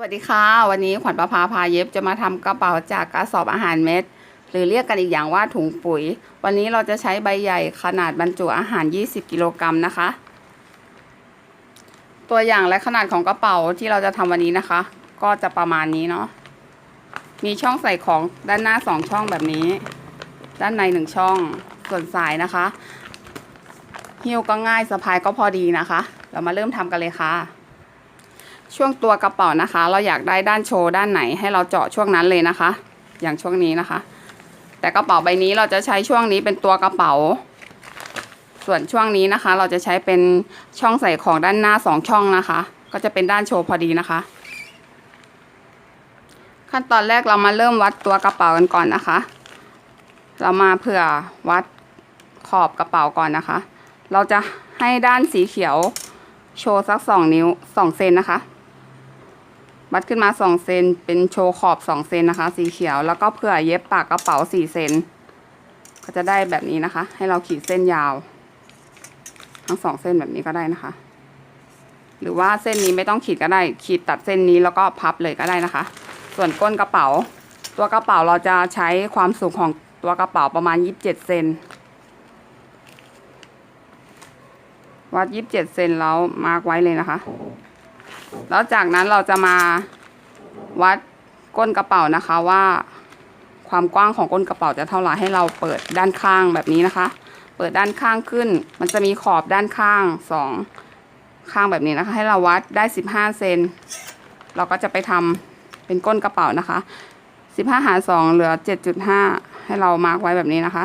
สวัสดีค่ะ วันนี้ขวัญประภาพาเย็บจะมาทำกระเป๋าจากกระสอบอาหารเม็ด หรือเรียกกันอีกอย่างว่าถุงปุ๋ย วันนี้เราจะใช้ใบใหญ่ขนาดบรรจุอาหาร 20 กิโลกรัมนะคะ ตัวอย่างและขนาดของกระเป๋าที่เราจะทำวันนี้นะคะ ก็จะประมาณนี้เนาะมีช่องใส่ของด้านหน้าสองช่องแบบนี้ ด้านในหนึ่งช่องส่วนสายนะคะหิ้วก็ง่ายสะพายก็พอดีนะคะ เรามาเริ่มทำกันเลยค่ะ ช่วงตัวกระเป๋านะคะ เราอยากได้ด้านโชว์ด้านไหนให้เราเจาะช่วงนั้นเลยนะคะ อย่างช่วงนี้นะคะ แต่กระเป๋าใบนี้เราจะใช้ช่วงนี้เป็นตัวกระเป๋า ส่วนช่วงนี้นะคะ เราจะใช้เป็นช่องใส่ของด้านหน้าสองช่องนะคะ ก็จะเป็นด้านโชว์พอดีนะคะ ขั้นตอนแรกเรามาเริ่มวัดตัวกระเป๋ากันก่อนนะคะ เรามาเผื่อวัดขอบกระเป๋าก่อนนะคะ เราจะให้ด้านสีเขียวโชว์สักสองนิ้วสองเซนนะคะ วัดขึ้นมาสองเซนเป็นโชว์ขอบสองเซนนะคะ สีเขียวแล้วก็เผื่อเย็บปากกระเป๋าสี่เซนก็จะได้แบบนี้นะคะ ให้เราขีดเส้นยาว ทั้งสองเส้นแบบนี้ก็ได้นะคะ หรือว่าเส้นนี้ไม่ต้องขีดก็ได้ ขีดตัดเส้นนี้แล้วก็พับเลยก็ได้นะคะ ส่วนก้นกระเป๋า ตัวกระเป๋าเราจะใช้ความสูงของตัวกระเป๋าประมาณยี่สิบเจ็ดเซนวัดยี่สิบเจ็ดเซนแล้วมาร์กไว้เลยนะคะ แล้วจากนั้นเราจะมาวัดก้นกระเป๋านะคะว่า ความกว้างของก้นกระเป๋าจะเท่าไหร่ให้เราเปิดด้านข้างแบบนี้นะคะ เปิดด้านข้างขึ้น มันจะมีขอบด้านข้างสองข้างแบบนี้นะคะ ให้เราวัดได้สิบห้าเซนเราก็จะไปทำเป็นก้นกระเป๋านะคะสิบห้าหารสองเหลือเจ็ดจุดห้าให้เรามาร์กไว้แบบนี้นะคะ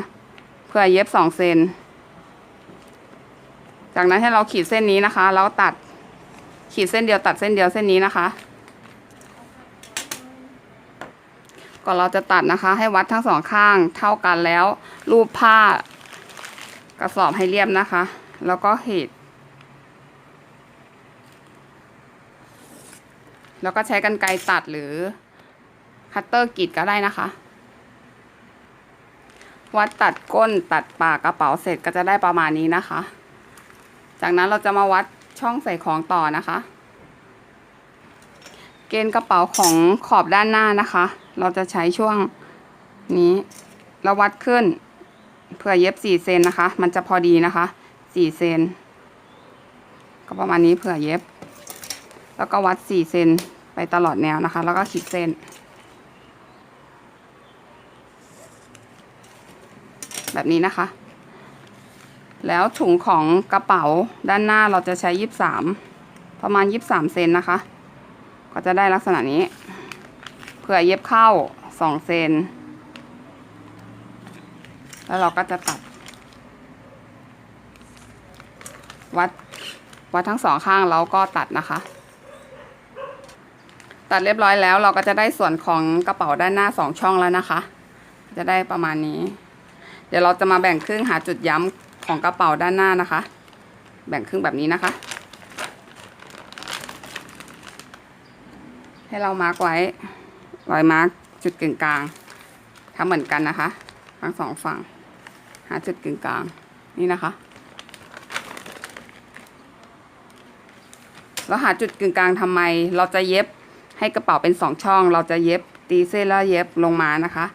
เพื่อเย็บสองเซนจากนั้นให้เราขีดเส้นนี้นะคะ แล้วตัด ขีดเส้นเดียวตัดเส้นเดียวเส้นนี้นะคะ ก่อนเราจะตัดนะคะ ให้วัดทั้งสองข้างเท่ากันแล้ว รูปผ้ากระสอบให้เรียบนะคะ แล้วก็ขีด แล้วก็ใช้กันไกรตัดหรือคัตเตอร์กรีดก็ได้นะคะ วัดตัดก้นตัดปากกระเป๋าเสร็จก็จะได้ประมาณนี้นะคะ จากนั้นเราจะมาวัด ช่องใส่ของต่อนะคะ เกณฑ์กระเป๋าของขอบด้านหน้านะคะ เราจะใช้ช่วงนี้เราวัดขึ้นเพื่อเย็บสี่เซนนะคะ มันจะพอดีนะคะสี่เซนก็ประมาณนี้เผื่อเย็บ แล้วก็วัดสี่เซนไปตลอดแนวนะคะ แล้วก็ขีดเส้น แบบนี้นะคะ แล้วถุงของกระเป๋าด้านหน้าเราจะใช้ยี่สามประมาณยี่สามเซนนะคะ ก็จะได้ลักษณะนี้เผื่อเย็บเข้าสองเซนแล้วเราก็จะตัด วัดวัดทั้งสองข้างแล้วก็ตัดนะคะ ตัดเรียบร้อยแล้วเราก็จะได้ส่วนของกระเป๋าด้านหน้าสองช่องแล้วนะคะ จะได้ประมาณนี้ เดี๋ยวเราจะมาแบ่งครึ่งหาจุดย้ำ ของกระเป๋าด้านหน้านะคะ แบ่งครึ่งแบบนี้นะคะ ให้เรามาร์กไว้รอยมาร์กจุดกึ่งกลางทำเหมือนกันนะคะทั้งสองฝั่ง หาจุดกึ่งกลางนี่นะคะแล้วหาจุดกึ่งกลางทำไม เราจะเย็บให้กระเป๋าเป็นสองช่อง เราจะเย็บตีเส้นแล้วเย็บลงมานะคะ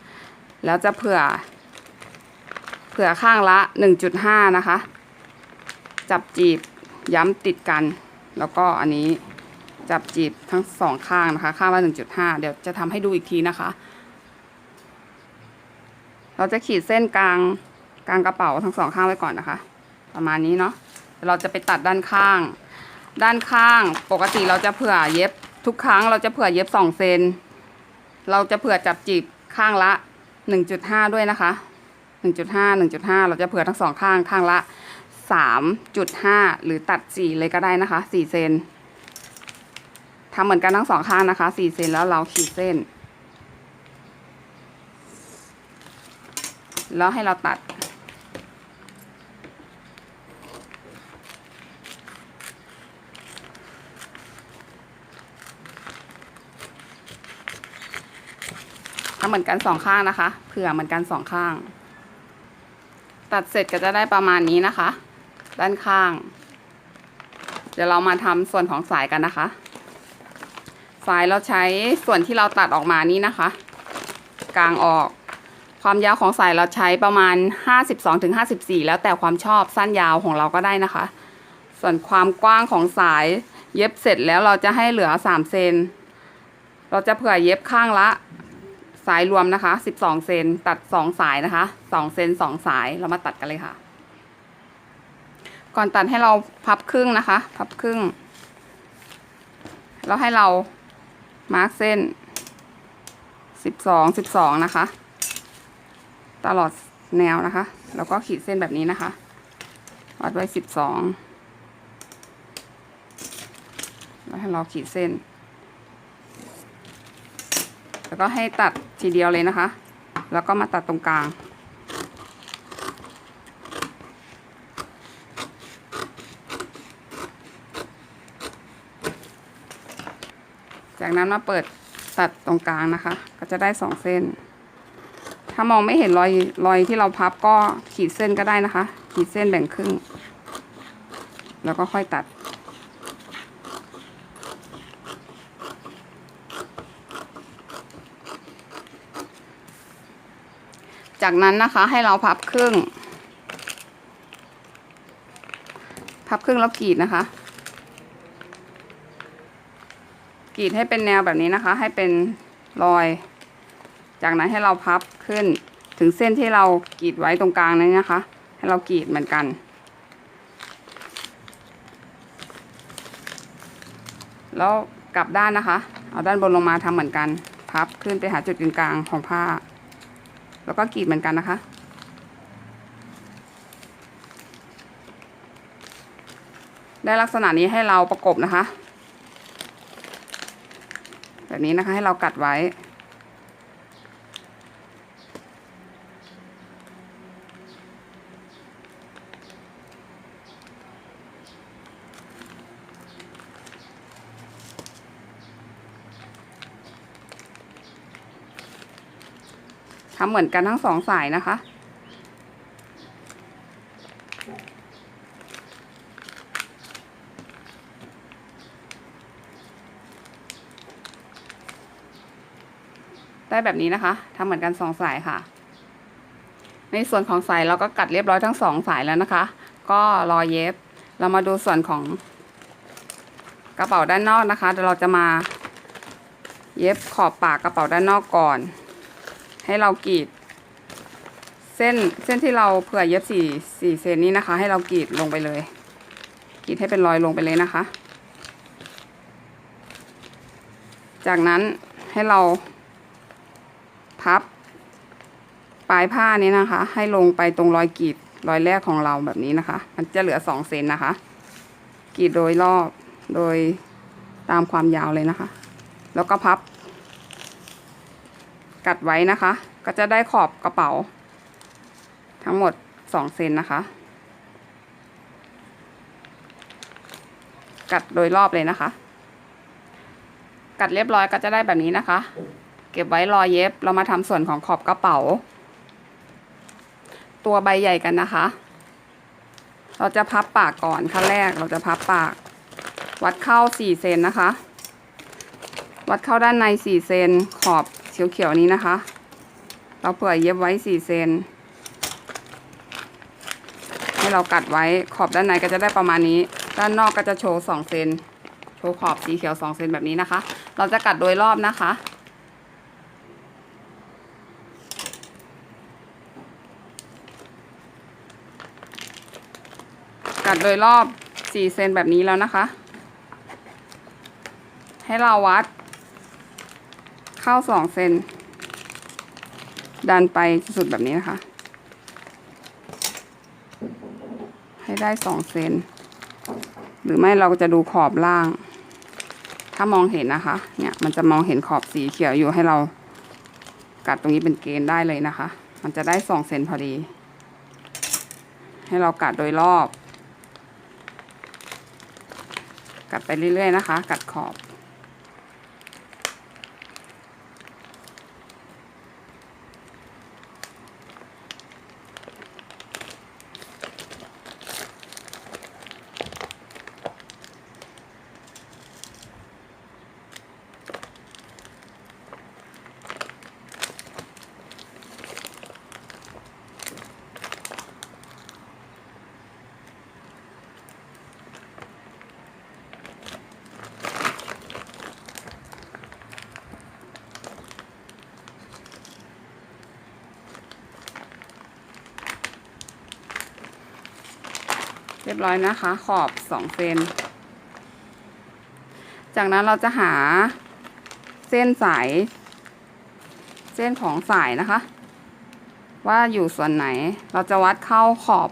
แล้วจะเผื่อ ผื่อข้างละหนึ่งจุดห้านะคะ จับจีบย้ำติดกัน แล้วก็อันนี้จับจีบทั้งสองข้างนะคะ ข้างละหนึ่งจุดห้าเดี๋ยวจะทำให้ดูอีกทีนะคะ เราจะขีดเส้นกลางกลางกระเป๋าทั้งสองข้างไว้ก่อนนะคะ ประมาณนี้เนาะเราจะไปตัดด้านข้าง ด้านข้างปกติเราจะเผื่อเย็บทุกครั้ง เราจะเผื่อเย็บสองเซนเราจะเผื่อจับจีบข้างละหนึ่งจุดห้าด้วยนะคะ หนึ่งจุดห้าหนึ่งจุดห้าเราจะเผื่อทั้งสองข้างข้างละสามจุดห้าหรือตัดสี่เลยก็ได้นะคะสี่เซนทำเหมือนกันทั้งสองข้างนะคะสี่เซนแล้วเราขีดเส้น แล้วให้เราตัดทำเหมือนกันสองข้างนะคะ เผื่อเหมือนกันสองข้าง ตัดเสร็จก็จะได้ประมาณนี้นะคะ ด้านข้าง เดี๋ยวเรามาทำส่วนของสายกันนะคะ สายเราใช้ส่วนที่เราตัดออกมานี้นะคะ กลางออก ความยาวของสายเราใช้ประมาณ 52-54 แล้วแต่ความชอบสั้นยาวของเราก็ได้นะคะ ส่วนความกว้างของสายเย็บเสร็จแล้วเราจะให้เหลือ 3 เซน เราจะเผื่อเย็บข้างละ สายรวมนะคะ 12 เซนตัด 2 สายนะคะ 2 เซน2 สายเรามาตัดกันเลยค่ะ ก่อนตัดให้เราพับครึ่งนะคะ พับครึ่ง แล้วให้เรามาร์กเส้น 12 12 นะคะ ตลอดแนวนะคะ แล้วก็ขีดเส้นแบบนี้นะคะวัดไว้ 12 แล้วให้เราขีดเส้น แล้วก็ให้ตัดทีเดียวเลยนะคะ แล้วก็มาตัดตรงกลาง จากนั้นมาเปิดตัดตรงกลางนะคะ ก็จะได้สองเส้น ถ้ามองไม่เห็นรอยรอยที่เราพับก็ขีดเส้นก็ได้นะคะ ขีดเส้นแบ่งครึ่ง แล้วก็ค่อยตัด จากนั้นนะคะให้เราพับครึ่ง พับครึ่งแล้วกรีดนะคะ กรีดให้เป็นแนวแบบนี้นะคะ ให้เป็นรอย จากนั้นให้เราพับขึ้นถึงเส้นที่เรากรีดไว้ตรงกลางนี้นะคะ ให้เรากรีดเหมือนกันแล้วกลับด้านนะคะ เอาด้านบนลงมาทำเหมือนกัน พับขึ้นไปหาจุดกึ่งกลางของผ้า แล้วก็กรีดเหมือนกันนะคะ ได้ลักษณะนี้ให้เราประกบนะคะ แบบนี้นะคะให้เรากัดไว้ ทำเหมือนกันทั้งสองสายนะคะ ได้แบบนี้นะคะทำเหมือนกันสองสายค่ะ ในส่วนของสายเราก็กัดเรียบร้อยทั้งสองสายแล้วนะคะ ก็รอเย็บ เรามาดูส่วนของกระเป๋าด้านนอกนะคะเดี๋ยวเราจะมาเย็บขอบปากกระเป๋าด้านนอกก่อน ให้เรากรีด เส้นเส้นที่เราเผื่อเย็บสี่สี่เซนนี้นะคะ ให้เรากรีดลงไปเลย กรีดให้เป็นรอยลงไปเลยนะคะ จากนั้นให้เรา พับ ปลายผ้านี้นะคะ ให้ลงไปตรงรอยกรีดรอยแรกของเราแบบนี้นะคะ มันจะเหลือสองเซนนะคะ กรีดโดยรอบโดยตามความยาวเลยนะคะ แล้วก็พับ กัดไว้นะคะ ก็จะได้ขอบกระเป๋า ทั้งหมดสองเซนนะคะ กัดโดยรอบเลยนะคะ กัดเรียบร้อยก็จะได้แบบนี้นะคะ เก็บไว้รอเย็บเรามาทำส่วนของขอบกระเป๋า ตัวใบใหญ่กันนะคะ เราจะพับปากก่อนขั้นแรกเราจะพับปาก วัดเข้าสี่เซนนะคะ วัดเข้าด้านในสี่เซนขอบ เขียวๆนี้นะคะ เราเผื่อเย็บไว้สี่เซนให้เรากัดไว้ขอบด้านในก็จะได้ประมาณนี้ ด้านนอกก็จะโชว์สองเซนโชว์ขอบสีเขียวสองเซนแบบนี้นะคะ เราจะกัดโดยรอบนะคะกัดโดยรอบสี่เซนแบบนี้แล้วนะคะ ให้เราวัด เข้าสองเซนดันไปสุดแบบนี้นะคะ ให้ได้สองเซนหรือไม่เราก็จะดูขอบล่าง ถ้ามองเห็นนะคะ เนี่ยมันจะมองเห็นขอบสีเขียวอยู่ให้เรากัดตรงนี้เป็นเกณฑ์ได้เลยนะคะ มันจะได้สองเซนพอดี ให้เรากัดโดยรอบ กัดไปเรื่อยๆนะคะ กัดขอบ รียบร้อยนะคะ ขอบสองเซนจากนั้นเราจะหาเส้นสาย เส้นของสายนะคะ ว่าอยู่ส่วนไหน เราจะวัดเข้าขอบ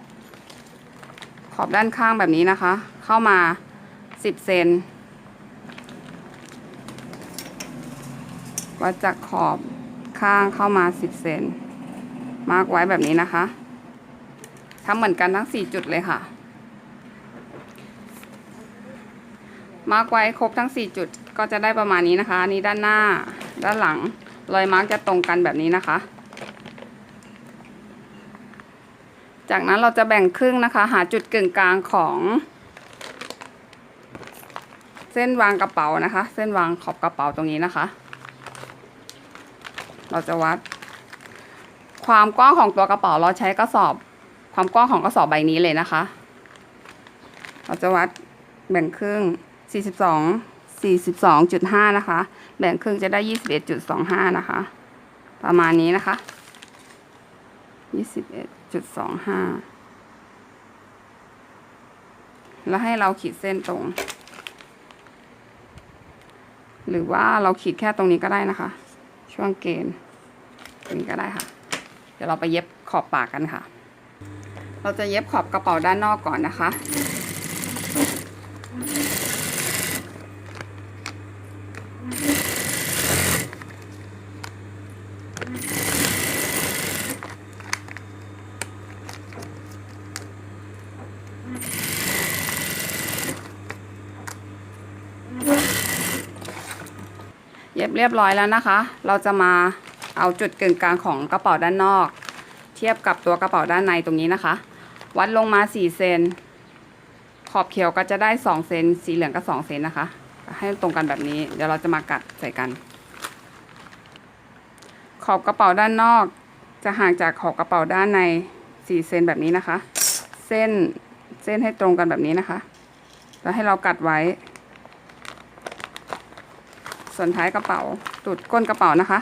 ขอบด้านข้างแบบนี้นะคะ เข้ามาสิบเซนวัดจากขอบข้างเข้ามาสิบเซนมาร์กไว้แบบนี้นะคะทำเหมือนกันทั้งสี่จุดเลยค่ะ มาร์กไว้ครบทั้ง 4 จุดก็จะได้ประมาณนี้นะคะนนี้ด้านหน้า ด้านหลัง รอยมาร์กจะตรงกันแบบนี้นะคะ จากนั้นเราจะแบ่งครึ่งนะคะ หาจุดกึ่งกลางของ เส้นวางกระเป๋านะคะ เส้นวางขอบกระเป๋าตรงนี้นะคะ เราจะวัด ความกว้างของตัวกระเป๋าเราใช้กระสอบ ความกว้างของกระสอบใบนี้เลยนะคะ เราจะวัดแบ่งครึ่ง 42 42.5 นะคะ แบ่งครึ่งจะได้ 21.25 นะคะ ประมาณนี้นะคะ 21.25 แล้วให้เราขีดเส้นตรง หรือว่าเราขีดแค่ตรงนี้ก็ได้นะคะ ช่วงเกณฑ์ตรงนี้ก็ได้ค่ะ เดี๋ยวเราไปเย็บขอบปากกันค่ะ เราจะเย็บขอบกระเป๋าด้านนอกก่อนนะคะ เย็บเรียบร้อยแล้วนะคะ เราจะมาเอาจุดกึ่งกลางของกระเป๋าด้านนอก เทียบกับตัวกระเป๋าด้านในตรงนี้นะคะ วัดลงมา4เซนขอบเขียวก็จะได้2เซนสีเหลืองก็2เซนนะคะ ให้ตรงกันแบบนี้ เดี๋ยวเราจะมากัดใส่กัน ขอบกระเป๋าด้านนอก จะห่างจากขอบกระเป๋าด้านใน4เซนแบบนี้นะคะ เส้นเส้นให้ตรงกันแบบนี้นะคะ แล้วให้เรากัดไว้ ส่วนท้ายกระเป๋าตุดก้นกระเป๋านะคะ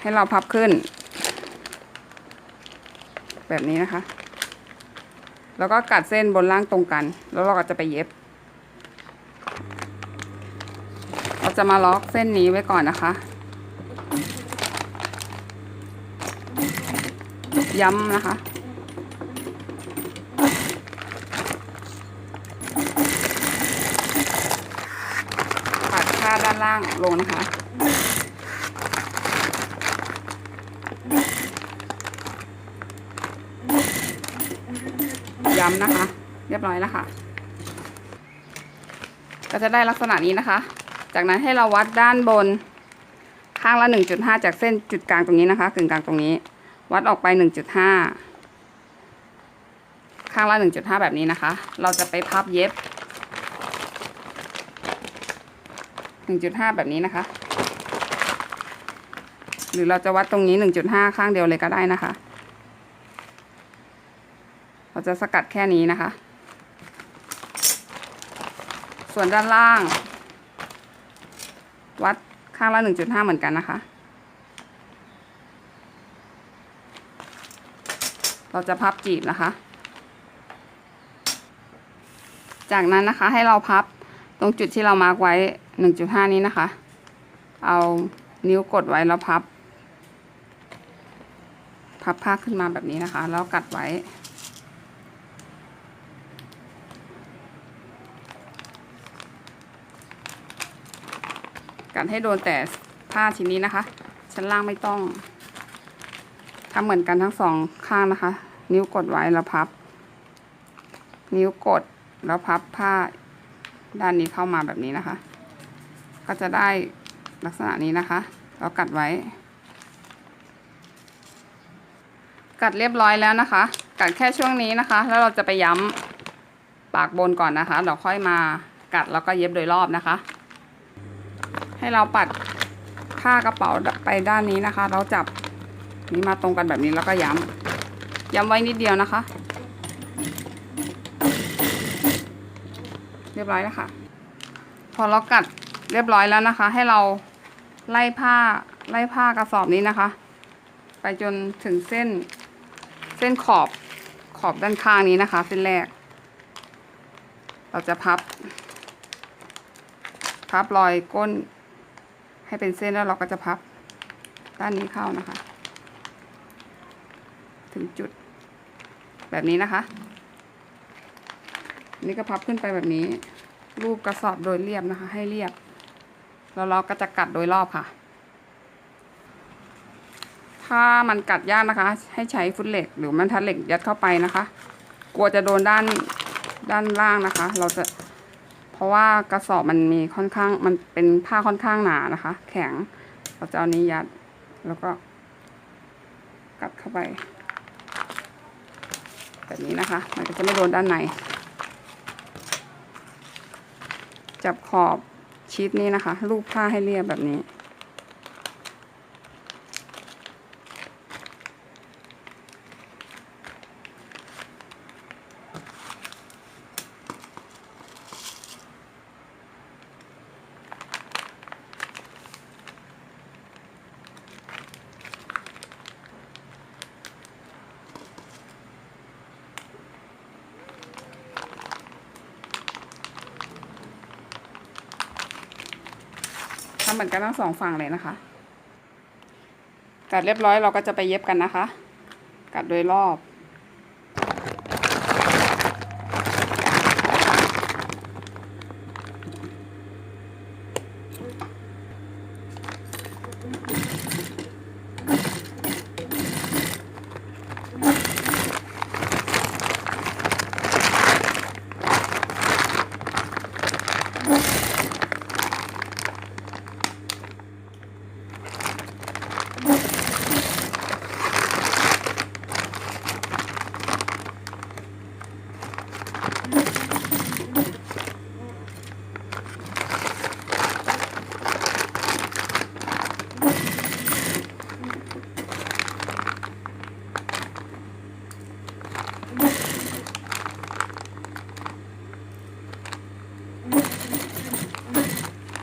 ให้เราพับขึ้น แบบนี้นะคะ แล้วก็กัดเส้นบนล่างตรงกัน แล้วเราก็จะไปเย็บ เราจะมาล็อกเส้นนี้ไว้ก่อนนะคะ ย้ำนะคะ ปัดผ้าด้านล่างลงนะคะ ย้ำนะคะ เรียบร้อยแล้วค่ะ ก็จะได้ลักษณะนี้นะคะ จากนั้นให้เราวัดด้านบนข้างละ 1.5 จากเส้นจุดกลางตรงนี้นะคะกึ่งกลางตรงนี้ วัดออกไป 1.5 ข้างละ 1.5 แบบนี้นะคะ เราจะไปพับเย็บ 1.5 แบบนี้นะคะ หรือเราจะวัดตรงนี้ 1.5 ข้างเดียวเลยก็ได้นะคะ จะสกัดแค่นี้นะคะ ส่วนด้านล่าง วัดข้างละ 1.5 เหมือนกันนะคะ เราจะพับจีบนะคะ จากนั้นนะคะให้เราพับตรงจุดที่เรามาร์กไว้ 1.5 นี้นะคะ เอานิ้วกดไว้แล้วพับ พับผ้าขึ้นมาแบบนี้นะคะ แล้วกัดไว้ กัดให้โดนแต่ผ้าชิ้นนี้นะคะ ชั้นล่างไม่ต้องทำเหมือนกันทั้งสองข้างนะคะ นิ้วกดไว้แล้วพับ นิ้วกดแล้วพับผ้าด้านนี้เข้ามาแบบนี้นะคะ ก็จะได้ลักษณะนี้นะคะแล้วกัดไว้ กัดเรียบร้อยแล้วนะคะ กัดแค่ช่วงนี้นะคะ แล้วเราจะไปย้ำปากบนก่อนนะคะ เราค่อยมากัดแล้วก็เย็บโดยรอบนะคะ ให้เราปัดผ้ากระเป๋าไปด้านนี้นะคะ เราจับนี้มาตรงกันแบบนี้แล้วก็ย้ำย้ำไว้นิดเดียวนะคะ เรียบร้อยแล้วค่ะ พอเรากัดเรียบร้อยแล้วนะคะ ให้เราไล่ผ้าไล่ผ้ากระสอบนี้นะคะ ไปจนถึงเส้นเส้นขอบขอบด้านข้างนี้นะคะ เส้นแรก เราจะพับ พับรอยก้น ให้เป็นเส้นแล้วเราก็จะพับด้านนี้เข้านะคะ ถึงจุดแบบนี้นะคะ นี่ก็พับขึ้นไปแบบนี้ รูปกระสอบโดยเรียบนะคะ ให้เรียบ แล้วเราก็จะกัดโดยรอบค่ะ ถ้ามันกัดยากนะคะ ให้ใช้ฟุตเหล็กหรือมันทัดเหล็กยัดเข้าไปนะคะ กลัวจะโดนด้านด้านล่างนะคะ เราจะ เพราะว่ากระสอบมันมีค่อนข้างมันเป็นผ้าค่อนข้างหนานะคะ แข็งเราจะเอานี้ยัดแล้วก็ กัดเข้าไป แบบนี้นะคะ มันก็จะไม่โดนด้านใน จับขอบชีสนี้นะคะ รูปผ้าให้เรียบแบบนี้ ทำเหมือนกันทั้งสองฝั่งเลยนะคะ กัดเรียบร้อยเราก็จะไปเย็บกันนะคะ กัดโดยรอบ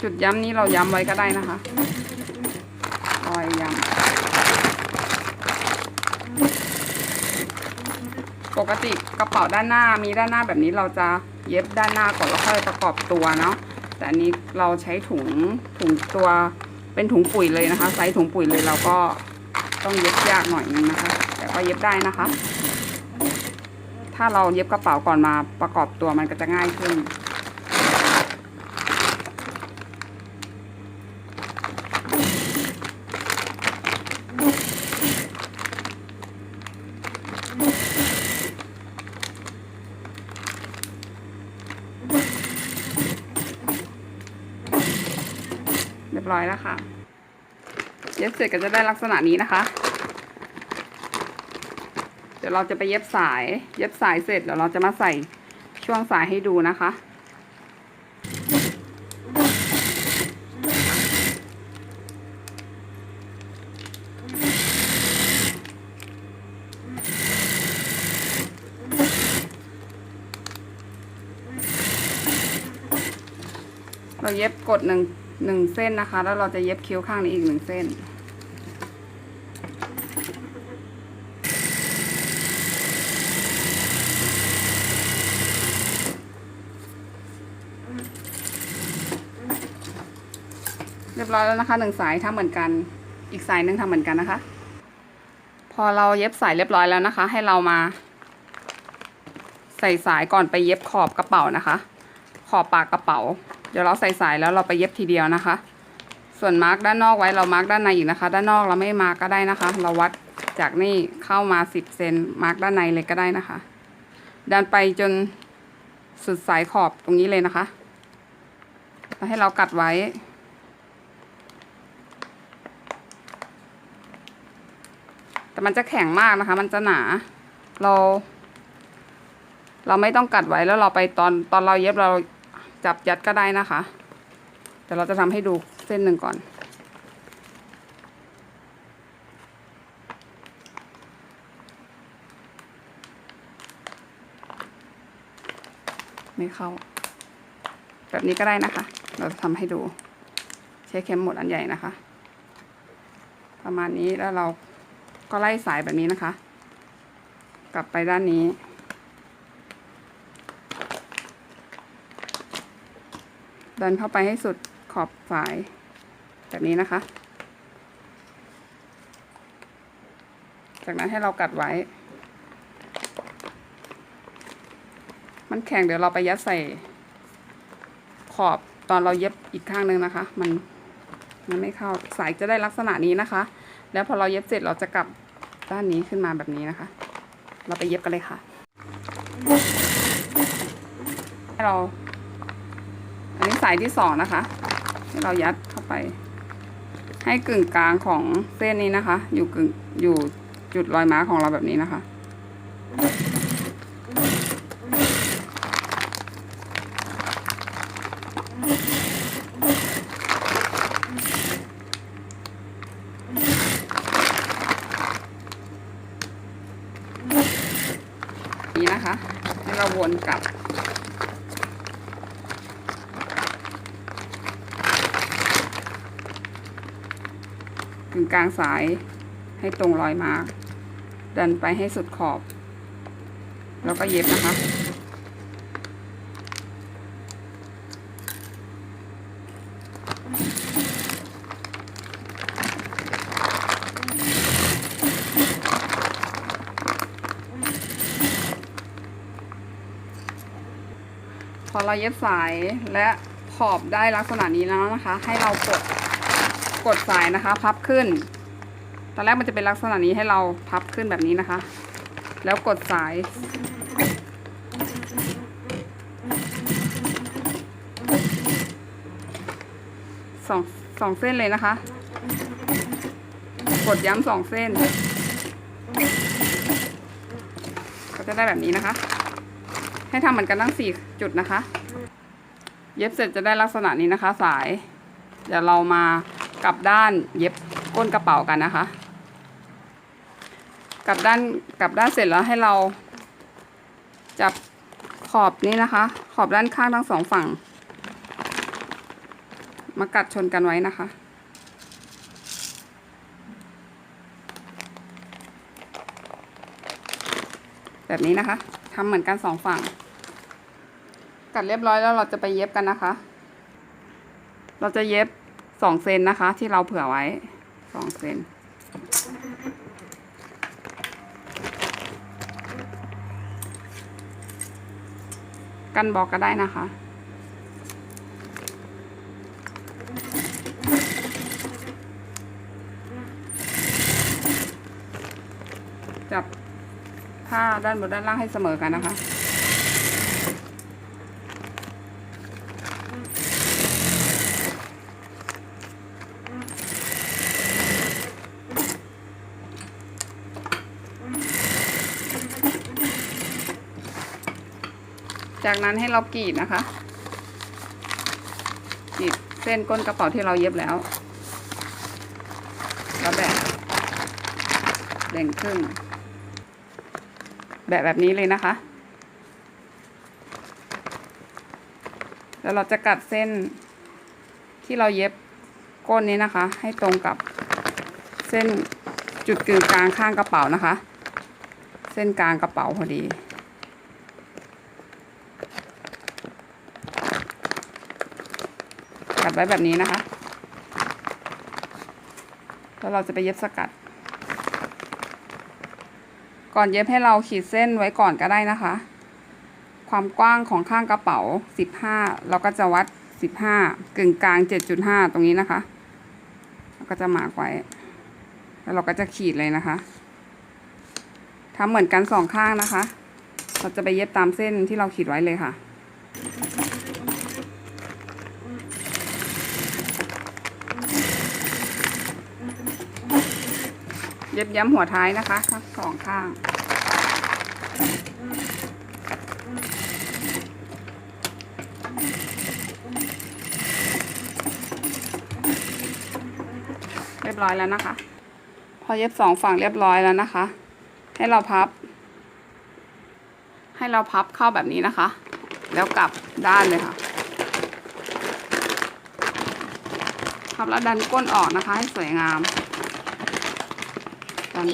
จุด ย้ำนี้เราย้ำไว้ก็ได้นะคะรอยย้ำปกติกระเป๋าด้านหน้ามีด้านหน้าแบบนี้เราจะเย็บด้านหน้าก่อนแล้วค่อยประกอบตัวเนาะแต่อันนี้เราใช้ถุงถุงตัวเป็นถุงปุ๋ยเลยนะคะไซส์ถุงปุ๋ยเลยเราก็ต้องเย็บยากหน่อยนึงนะคะ แต่ก็เย็บได้นะคะ ถ้าเราเย็บกระเป๋าก่อนมาประกอบตัวมันก็จะง่ายขึ้น รียบร้อยแล้วค่ะ เย็บเสร็จก็จะได้ลักษณะนี้นะคะ เดี๋ยวเราจะไปเย็บสาย เย็บสายเสร็จเดี๋ยวเราจะมาใส่ช่วงสายให้ดูนะคะเราเย็บกดหนึ่ง หนึ่งเส้นนะคะ แล้วเราจะเย็บคิ้วข้างนี้อีกหนึ่งเส้น เรียบร้อยแล้วนะคะหนึ่งสายทำเหมือนกัน อีกสายหนึ่งทำเหมือนกันนะคะ พอเราเย็บสายเรียบร้อยแล้วนะคะ ให้เรามา ใส่สายก่อนไปเย็บขอบกระเป๋านะคะ ขอบปากกระเป๋า เดี๋ยวเราใส่สายแล้วเราไปเย็บทีเดียวนะคะ ส่วนมาร์กด้านนอกไว้เรามาร์กด้านในอีกนะคะ ด้านนอกเราไม่มาร์กก็ได้นะคะ เราวัดจากนี่เข้ามาสิบเซนมาร์กด้านในเลยก็ได้นะคะ ดันไปจนสุดสายขอบตรงนี้เลยนะคะแล้วให้เรากัดไว้ แต่มันจะแข็งมากนะคะ มันจะหนา เรา เราไม่ต้องกัดไว้แล้วเราไปตอนตอนเราเย็บเรา จับยัดก็ได้นะคะแต่เราจะทำให้ดูเส้นหนึ่งก่อน ไม่เข้า แบบนี้ก็ได้นะคะ เราจะทำให้ดู ใช้เข็มหมดอันใหญ่นะคะ ประมาณนี้แล้วเราก็ไล่สายแบบนี้นะคะ กลับไปด้านนี้ ดันเข้าไปให้สุดขอบฝาย แบบนี้นะคะ จากนั้นให้เรากัดไว้ มันแข็งเดี๋ยวเราไปยัดใส่ขอบตอนเราเย็บอีกข้างหนึ่งนะคะ มันมันไม่เข้าสายจะได้ลักษณะนี้นะคะ แล้วพอเราเย็บเสร็จเราจะกลับด้านนี้ขึ้นมาแบบนี้นะคะ เราไปเย็บกันเลยค่ะ ให้เรา อันนี้สายที่สองนะคะ ที่เรายัดเข้าไป ให้กึ่งกลางของเส้นนี้นะคะ อยู่กึ่งอยู่จุดรอยม้าของเราแบบนี้นะคะ นี้นะคะ ให้เราวนกลับ ถึงกลางสายให้ตรงรอยมาร์กดันไปให้สุดขอบ แล้วก็เย็บนะคะ พอเราเย็บสายและขอบได้ลักษณะนี้แล้วนะคะ ให้เรากดกดสายนะคะ พับขึ้น ตอนแรกมันจะเป็นลักษณะนี้ให้เราพับขึ้นแบบนี้นะคะ แล้วกดสาย สองสองเส้นเลยนะคะ กดย้ำสองเส้น ก็จะได้แบบนี้นะคะ ให้ทำเหมือนกันทั้งสี่จุดนะคะ เย็บเสร็จจะได้ลักษณะนี้นะคะ สาย เดี๋ยวเรามากลับด้านเย็บก้นกระเป๋ากันนะคะ กลับด้านกลับด้านเสร็จแล้วให้เรา จับขอบนี้นะคะ ขอบด้านข้างทั้งสองฝั่ง มากัดชนกันไว้นะคะ แบบนี้นะคะทำเหมือนกันสองฝั่ง กัดเรียบร้อยแล้วเราจะไปเย็บกันนะคะ เราจะเย็บสองเซนนะคะ ที่เราเผื่อไว้สองเซน กันบอกก็ได้นะคะ จับผ้าด้านบนด้านล่างให้เสมอกันนะคะ จากนั้นให้เรากรีดนะคะกรีดเส้นก้นกระเป๋าที่เราเย็บแล้วแล้วแบ่งแบ่งครึ่งแบบแบบนี้เลยนะคะ แล้วเราจะกัดเส้นที่เราเย็บก้นนี้นะคะ ให้ตรงกับเส้นจุดกึ่งกลางข้างกระเป๋านะคะ เส้นกลางกระเป๋าพอดี กัดไว้แบบนี้นะคะ แล้วเราจะไปเย็บสกัด ก่อนเย็บให้เราขีดเส้นไว้ก่อนก็ได้นะคะ ความกว้างของข้างกระเป๋า 15 เราก็จะวัด 15กึ่งกลาง 7.5 ตรงนี้นะคะเราก็จะมาร์กไว้ แล้วเราก็จะขีดเลยนะคะทำเหมือนกันสองข้างนะคะ เราจะไปเย็บตามเส้นที่เราขีดไว้เลยค่ะ เย็บย้ำหัวท้ายนะคะทั้งสองข้างเรียบร้อยแล้วนะคะ พอเย็บสองฝั่งเรียบร้อยแล้วนะคะ ให้เราพับ ให้เราพับเข้าแบบนี้นะคะ แล้วกลับด้านเลยค่ะ พับแล้วดันก้นออกนะคะ ให้สวยงาม ดัน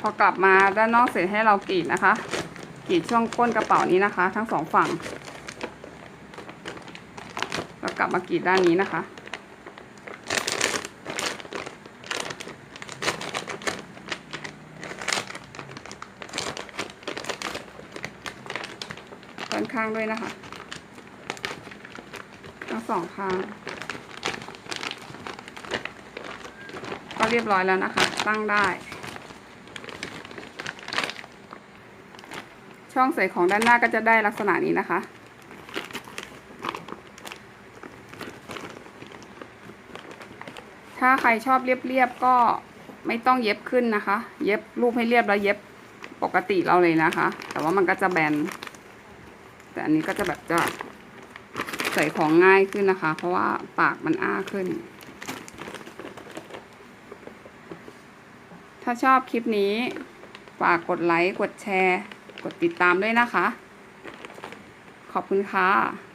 พอกลับมาด้านนอกเสร็จให้เรากรีดนะคะ กรีดช่วงก้นกระเป๋านี้นะคะ ทั้งสองฝั่งแล้วกลับมากรีดด้านนี้นะคะด้านข้างด้วยนะคะ สองข้าง ก็เรียบร้อยแล้วนะคะ ตั้งได้ ช่องใส่ของด้านหน้าก็จะได้ลักษณะนี้นะคะถ้าใครชอบเรียบๆก็ไม่ต้องเย็บขึ้นนะคะ เย็บรูปให้เรียบแล้วเย็บปกติเราเลยนะคะ แต่ว่ามันก็จะแบน แต่อันนี้ก็จะแบบจะ ใส่ของง่ายขึ้นนะคะ เพราะว่าปากมันอ้าขึ้น ถ้าชอบคลิปนี้ฝากกดไลค์ กดแชร์ กดติดตามด้วยนะคะ ขอบคุณค่ะ